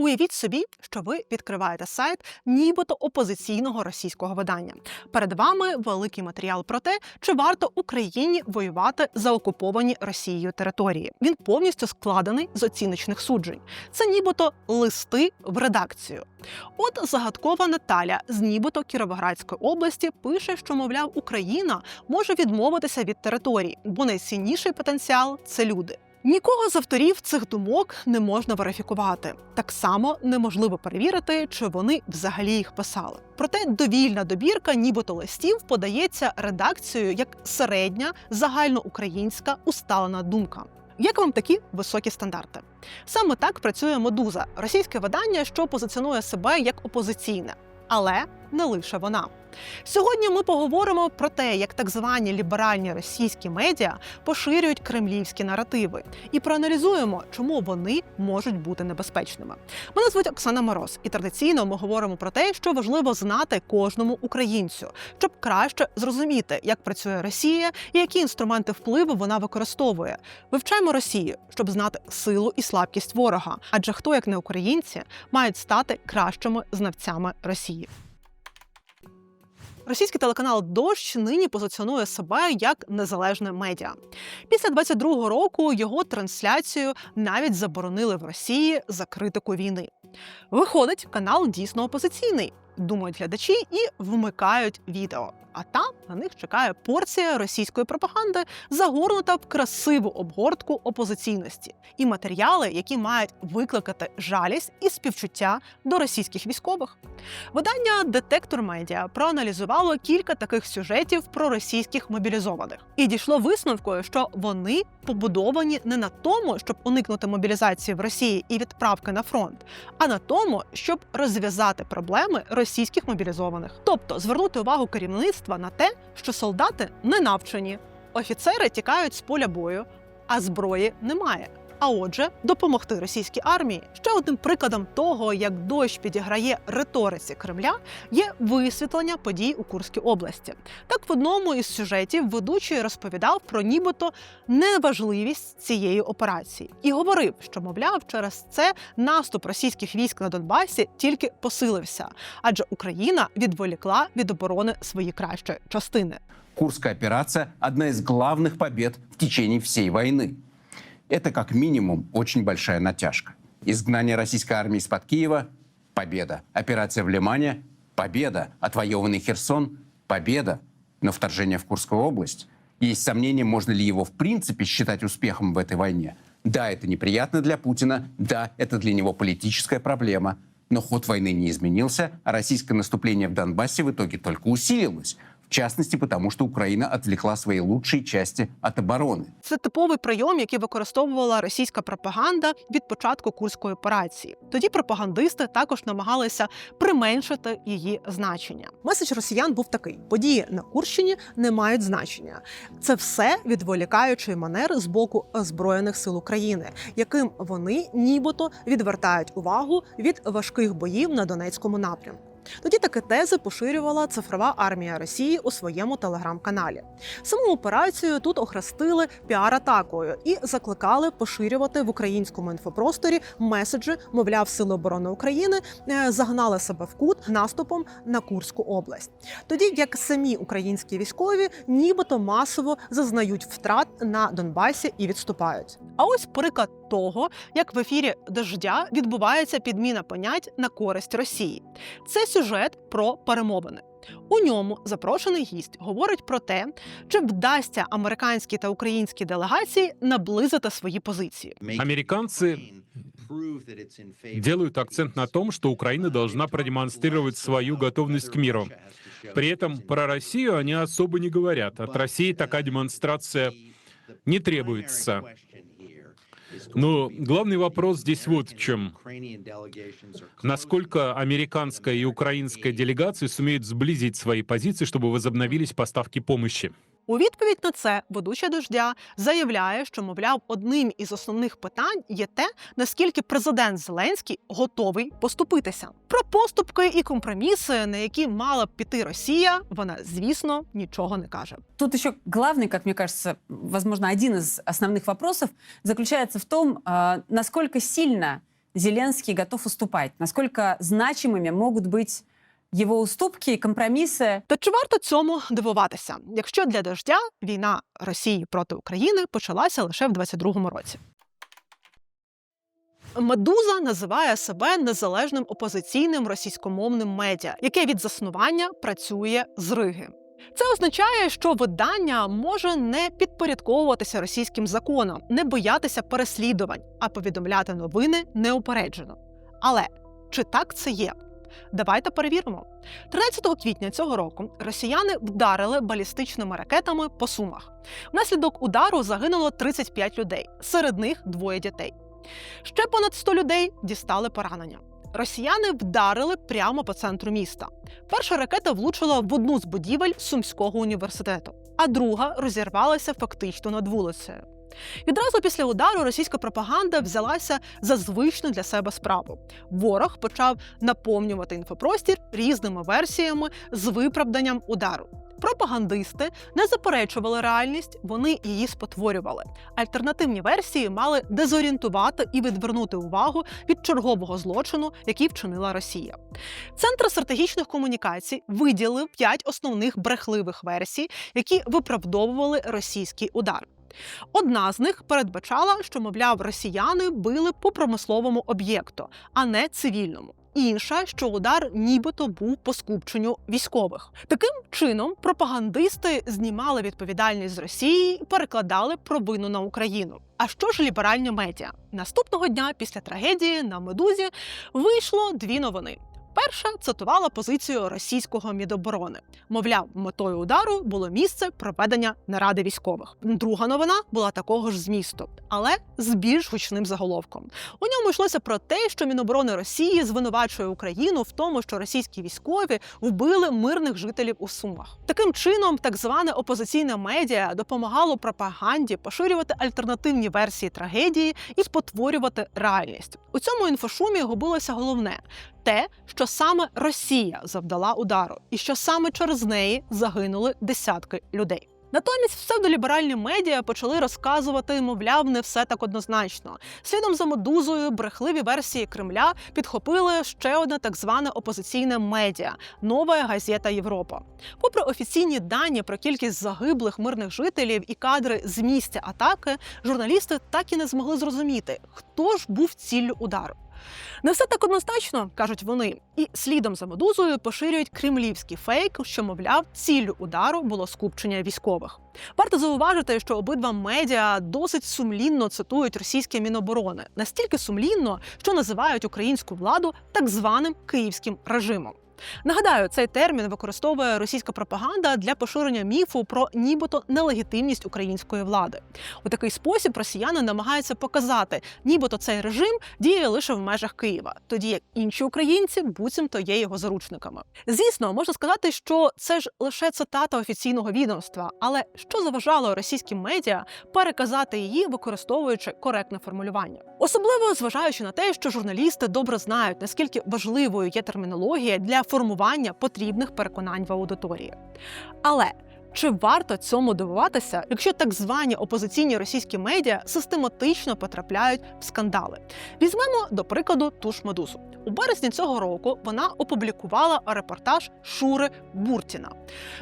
Уявіть собі, що ви відкриваєте сайт нібито опозиційного російського видання. Перед вами великий матеріал про те, чи варто Україні воювати за окуповані Росією території. Він повністю складений з оціночних суджень. Це нібито листи в редакцію. От загадкова Наталя з нібито Кіровоградської області пише, що мовляв Україна може відмовитися від територій, бо найцінніший потенціал це люди. Нікого з авторів цих думок не можна верифікувати. Так само неможливо перевірити, чи вони взагалі їх писали. Проте довільна добірка, нібито листів, подається редакцією як середня загальноукраїнська усталена думка. Як вам такі високі стандарти? Саме так працює Медуза, російське видання, що позиціонує себе як опозиційне, але не лише вона. Сьогодні ми поговоримо про те, як так звані ліберальні російські медіа поширюють кремлівські наративи, і проаналізуємо, чому вони можуть бути небезпечними. Мене звуть Оксана Мороз, і традиційно ми говоримо про те, що важливо знати кожному українцю, щоб краще зрозуміти, як працює Росія і які інструменти впливу вона використовує. Вивчаємо Росію, щоб знати силу і слабкість ворога. Адже хто, як не українці, мають стати кращими знавцями Росії. Російський телеканал Дощ нині позиціонує себе як незалежне медіа. Після 22-го року його трансляцію навіть заборонили в Росії за критику війни. Виходить, канал дійсно опозиційний, думають глядачі і вмикають відео. А там на них чекає порція російської пропаганди, загорнута в красиву обгортку опозиційності, і матеріали, які мають викликати жалість і співчуття до російських військових. Видання Детектор Медіа проаналізувало кілька таких сюжетів про російських мобілізованих і дійшло висновку, що вони побудовані не на тому, щоб уникнути мобілізації в Росії і відправки на фронт, а на тому, щоб розв'язати проблеми російських мобілізованих, тобто звернути увагу керівництва на те, що солдати не навчені, офіцери тікають з поля бою, а зброї немає. А отже, допомогти російській армії ще одним прикладом того, як дощ підіграє риториці Кремля, є висвітлення подій у Курській області. Так, в одному із сюжетів ведучий розповідав про нібито неважливість цієї операції і говорив, що мовляв, через це наступ російських військ на Донбасі тільки посилився, адже Україна відволікла від оборони свої кращі частини. Курская операция – одна из главных побед в течение всей войны. Это как минимум очень большая натяжка. Изгнание российской армии из-под Киева – победа. Операция в Лимане – победа. Отвоеванный Херсон – победа. Но вторжение в Курскую область – есть сомнения, можно ли его в принципе считать успехом в этой войне. Да, это неприятно для Путина, да, это для него политическая проблема, но ход войны не изменился, а российское наступление в Донбассе в итоге только усилилось. В частности, потому что Украина отвлекла свои лучшие части от обороны. Це типовий прийом, який використовувала російська пропаганда від початку курської операції. Тоді пропагандисти також намагалися применшити її значення. Меседж росіян був такий: події на Курщині не мають значення. Це все відволікаючий манер з боку озброєних сил України, яким вони нібито відвертають увагу від важких боїв на Донецькому напрямку. Тоді такі тези поширювала цифрова армія Росії у своєму телеграм-каналі. Саму операцію тут охрестили піар-атакою і закликали поширювати в українському інфопросторі меседжі, мовляв, сили оборони України е, загнали себе в кут наступом на Курську область. Тоді як самі українські військові нібито масово зазнають втрат на Донбасі і відступають. А ось приклад того, як в ефірі дождя відбувається підміна понять на користь Росії. Це сюжет про перемовини. У ньому запрошений гість говорить про те, чи вдасться американській та українській делегації наблизити свої позиції. Американцы делают акцент на том, что Украина должна продемонстрировать свою готовность к миру. При этом про Россию они особо не говорят. От России такая демонстрация не требуется. Но главный вопрос здесь вот в чем. Насколько американская и украинская делегации сумеют сблизить свои позиции, чтобы возобновились поставки помощи? У відповідь на це ведуча дождя заявляє, що мовляв, одним із основних питань є те, наскільки президент Зеленський готовий поступитися. Про поступки і компроміси, на які мала б піти Росія, вона звісно нічого не каже. Тут еще главный, как мне кажется, возможно, один из основных вопросов заключается в том, а, насколько сильно Зеленский готов уступать? Насколько значимыми могут быть его уступки и компромиссы? Та чи варто цьому дивуватися, якщо для дождя війна Росії проти України почалася лише в 22-му році? Медуза називає себе незалежним опозиційним російськомовним медіа, яке від заснування працює з Риги. Це означає, що видання може не підпорядковуватися російським законам, не боятися переслідувань, а повідомляти новини неупереджено. Але чи так це є? Давайте перевіримо. 13 квітня цього року росіяни вдарили балістичними ракетами по сумах. Внаслідок удару загинуло 35 людей, серед них двоє дітей. Ще понад 100 людей дістали поранення. Росіяни вдарили прямо по центру міста. Перша ракета влучила в одну з будівель Сумського університету, а друга розірвалася фактично над вулицею. Відразу після удару російська пропаганда взялася за звичну для себе справу. Ворог почав наповнювати інфопростір різними версіями з виправданням удару. Пропагандисти не заперечували реальність, вони її спотворювали. Альтернативні версії мали дезорієнтувати і відвернути увагу від чергового злочину, який вчинила Росія. Центр стратегічних комунікацій виділив п'ять основних брехливих версій, які виправдовували російський удар. Одна з них передбачала, що, мовляв, росіяни били по промисловому об'єкту, а не цивільному. Інша, що удар нібито був по скупченню військових. Таким чином пропагандисти знімали відповідальність з Росії і перекладали провину на Україну. А що ж ліберальні медіа? Наступного дня після трагедії на медузі вийшло дві новини. Перша цитувала позицію російського міноборони. Мовляв, метою удару було місце проведення наради військових. Друга новина була такого ж змісту, але з більш гучним заголовком. У ньому йшлося про те, що Міноборони Росії звинувачує Україну в тому, що російські військові вбили мирних жителів у Сумах. Таким чином, так зване опозиційне медіа допомагало пропаганді поширювати альтернативні версії трагедії і спотворювати реальність. У цьому інфошумі губилося головне те, що саме Росія завдала удару, і що саме через неї загинули десятки людей. Натомість псевдоліберальні медіа почали розказувати, мовляв, не все так однозначно. Слідом за медузою брехливі версії Кремля підхопили ще одне так зване опозиційне медіа нова газета Європа. Попри офіційні дані про кількість загиблих мирних жителів і кадри з місця атаки, журналісти так і не змогли зрозуміти, хто ж був ціллю удару. Не все так однозначно, кажуть вони, і слідом за медузою поширюють кремлівський фейк, що мовляв, ціллю удару було скупчення військових. Варто зауважити, що обидва медіа досить сумлінно цитують російське міноборони, настільки сумлінно, що називають українську владу так званим київським режимом. Нагадаю, цей термін використовує російська пропаганда для поширення міфу про нібито нелегітимність української влади. У такий спосіб росіяни намагаються показати, нібито цей режим діє лише в межах Києва, тоді як інші українці буцімто є його заручниками. Звісно, можна сказати, що це ж лише цитата офіційного відомства, але що заважало російським медіа переказати її, використовуючи коректне формулювання, особливо зважаючи на те, що журналісти добре знають наскільки важливою є термінологія для формування потрібних переконань в аудиторії. Але чи варто цьому дивуватися, якщо так звані опозиційні російські медіа систематично потрапляють в скандали? Візьмемо до прикладу ту ж медузу. У березні цього року вона опублікувала репортаж Шури Буртіна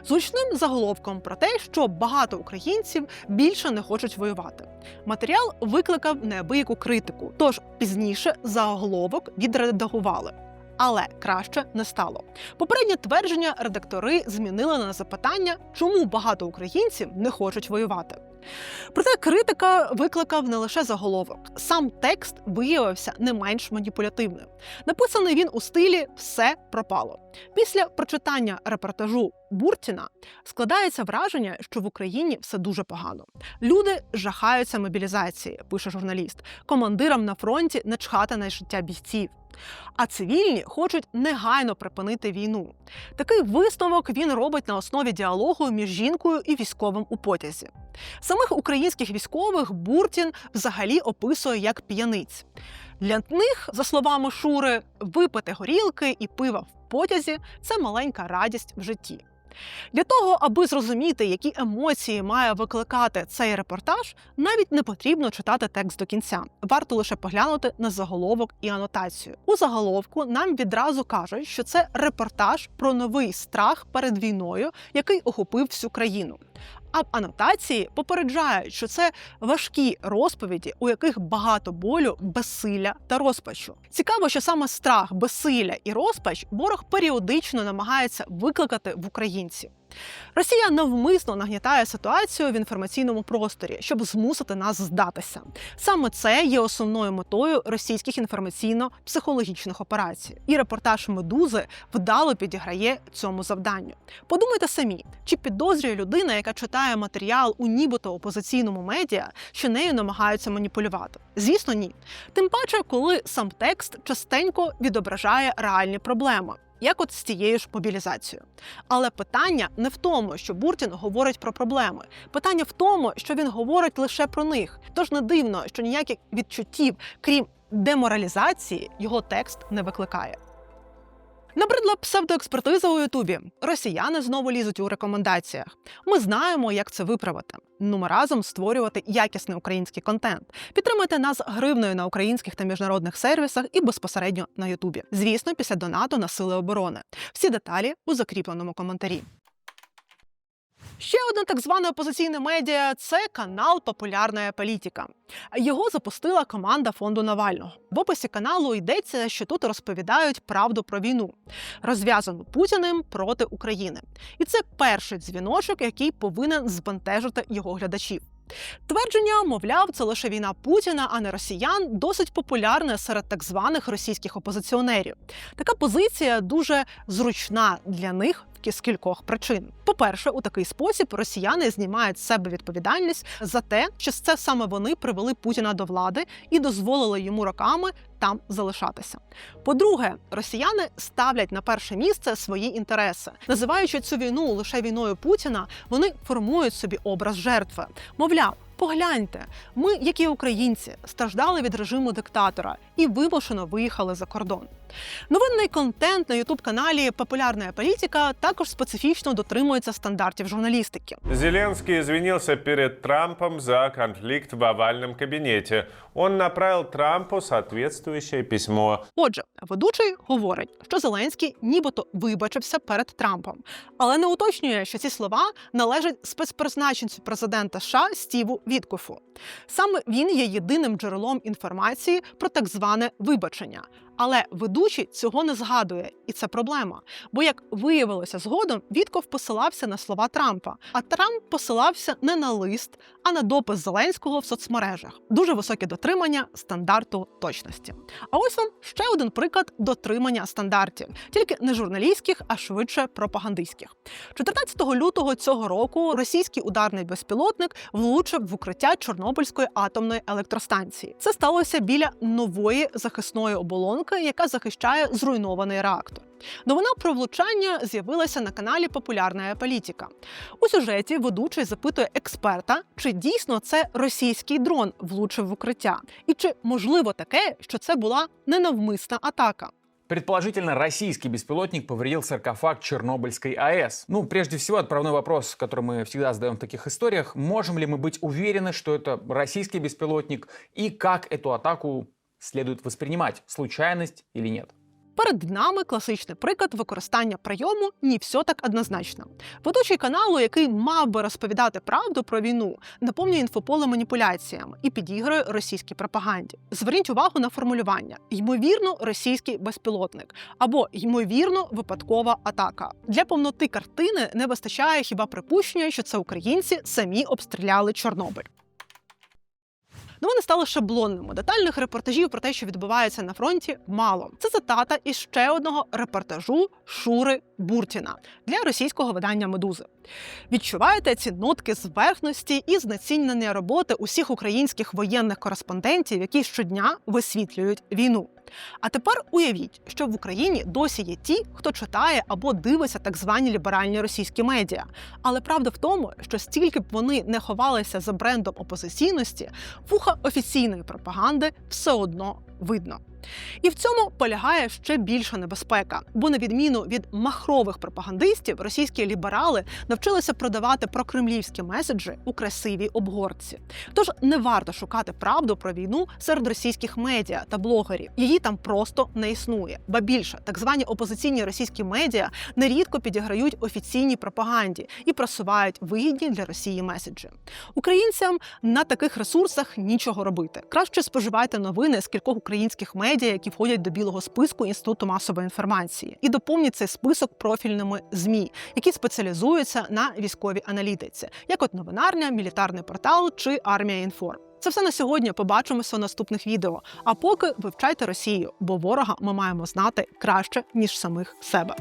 з гучним заголовком про те, що багато українців більше не хочуть воювати. Матеріал викликав неабияку критику, тож пізніше заголовок відредагували. Але краще не стало. Попереднє твердження редактори змінили на запитання, чому багато українців не хочуть воювати. Проте критика викликав не лише заголовок. Сам текст виявився не менш маніпулятивним. Написаний він у стилі Все пропало. Після прочитання репортажу Буртіна складається враження, що в Україні все дуже погано. Люди жахаються мобілізації, пише журналіст. Командирам на фронті не чхати на життя бійців. А цивільні хочуть негайно припинити війну. Такий висновок він робить на основі діалогу між жінкою і військовим у потязі. Самих українських військових Буртін взагалі описує як п'яниць. Для них, за словами Шури, випити горілки і пива в потязі це маленька радість в житті. Для того, аби зрозуміти, які емоції має викликати цей репортаж, навіть не потрібно читати текст до кінця. Варто лише поглянути на заголовок і анотацію. У заголовку нам відразу кажуть, що це репортаж про новий страх перед війною, який охопив всю країну. А анотації попереджають, що це важкі розповіді, у яких багато болю, безсилля та розпачу. Цікаво, що саме страх, безсилля і розпач ворог періодично намагається викликати в українців. Росія навмисно нагнітає ситуацію в інформаційному просторі, щоб змусити нас здатися. Саме це є основною метою російських інформаційно-психологічних операцій. І репортаж медузи вдало підіграє цьому завданню. Подумайте самі, чи підозрює людина, яка читає матеріал у нібито опозиційному медіа, що нею намагаються маніпулювати? Звісно, ні. Тим паче, коли сам текст частенько відображає реальні проблеми. Як от з цією ж мобілізацією. Але питання не в тому, що Буртін говорить про проблеми. Питання в тому, що він говорить лише про них. Тож не дивно, що ніяких відчуттів, крім деморалізації, його текст не викликає. Набридла псевдоекспертиза у Ютубі. Росіяни знову лізуть у рекомендаціях. Ми знаємо, як це виправити. Ну, ми разом створювати якісний український контент. Підтримуйте нас гривною на українських та міжнародних сервісах і безпосередньо на Ютубі. Звісно, після донату на сили оборони. Всі деталі у закріпленому коментарі. Ще одне так зване опозиційне медіа це канал Популярна політика. Його запустила команда фонду Навального. В описі каналу йдеться, що тут розповідають правду про війну, розв'язану Путіним проти України. І це перший дзвіночок, який повинен збентежити його глядачів. Твердження, мовляв, це лише війна Путіна, а не росіян, досить популярне серед так званих російських опозиціонерів. Така позиція дуже зручна для них з кількох причин. По-перше, у такий спосіб росіяни знімають з себе відповідальність за те, що це саме вони привели Путіна до влади і дозволили йому роками там залишатися. По-друге, росіяни ставлять на перше місце свої інтереси, називаючи цю війну лише війною Путіна, вони формують собі образ жертви. Мовляв. Погляньте, ми, як і українці, страждали від режиму диктатора і вимушено виїхали за кордон. Новинний контент на ютуб-каналі Популярна політика також специфічно дотримується стандартів журналістики. Зеленский извинился перед Трампом за конфликт в овальном кабинете. Он направил Трампу соответствующее письмо. Отже, ведучий говорить, що Зеленський нібито вибачився перед Трампом, але не уточнює, що ці слова належать спецпризначенцю президента США Стіву Віткофу. Саме він є єдиним джерелом інформації про так зване вибачення. Але ведучий цього не згадує, і це проблема. Бо, як виявилося згодом, Вітков посилався на слова Трампа, а Трамп посилався не на лист, а на допис Зеленського в соцмережах. Дуже високе дотримання стандарту точності. А ось вам ще один приклад дотримання стандартів, тільки не журналістських, а швидше пропагандистських. 14 лютого цього року російський ударний безпілотник влучив в укриття Чорнобильської атомної електростанції. Це сталося біля нової захисної оболонки яка захищає зруйнований реактор. Новина про влучання з'явилася на каналі Популярна політика. У сюжеті ведучий запитує експерта, чи дійсно це російський дрон влучив в укриття, і чи можливо таке, що це була ненавмисна атака. Предположительно, российский беспилотник повредил саркофаг Чернобыльской АЭС. Ну, прежде всего, отправной вопрос, который мы всегда задаем в таких историях. Можем ли мы быть уверены, что это российский беспилотник и как эту атаку следует воспринимать, случайность или нет? Перед нами класичний приклад використання прийому ні все так однозначно. Ведучий каналу, який мав би розповідати правду про війну, наповнює інфополе маніпуляціями і підігрує російській пропаганді. Зверніть увагу на формулювання: ймовірно, російський безпілотник або ймовірно випадкова атака. Для повноти картини не вистачає хіба припущення, що це українці самі обстріляли Чорнобиль. Новини стали шаблонними. Детальних репортажів про те, що відбувається на фронті, мало. Це цитата із ще одного репортажу Шури Буртіна для російського видання Медузи. Відчуваєте ці нотки зверхності і знецінення роботи усіх українських воєнних кореспондентів, які щодня висвітлюють війну. А тепер уявіть, що в Україні досі є ті, хто читає або дивиться так звані ліберальні російські медіа. Але правда в тому, що стільки б вони не ховалися за брендом опозиційності, вуха офіційної пропаганди все одно видно. І в цьому полягає ще більша небезпека, бо на відміну від махрових пропагандистів, російські ліберали навчилися продавати прокремлівські меседжі у красивій обгортці. Тож не варто шукати правду про війну серед російських медіа та блогерів. Її там просто не існує. Ба більше так звані опозиційні російські медіа нерідко підіграють офіційній пропаганді і просувають вигідні для Росії меседжі. Українцям на таких ресурсах нічого робити. Краще споживайте новини з кількох українських медіа, які входять до білого списку інституту масової інформації, і доповнять цей список профільними змі, які спеціалізуються на військовій аналітиці, як от новинарня, мілітарний портал чи армія інформ. Це все на сьогодні. Побачимося у наступних відео. А поки вивчайте Росію, бо ворога ми маємо знати краще ніж самих себе.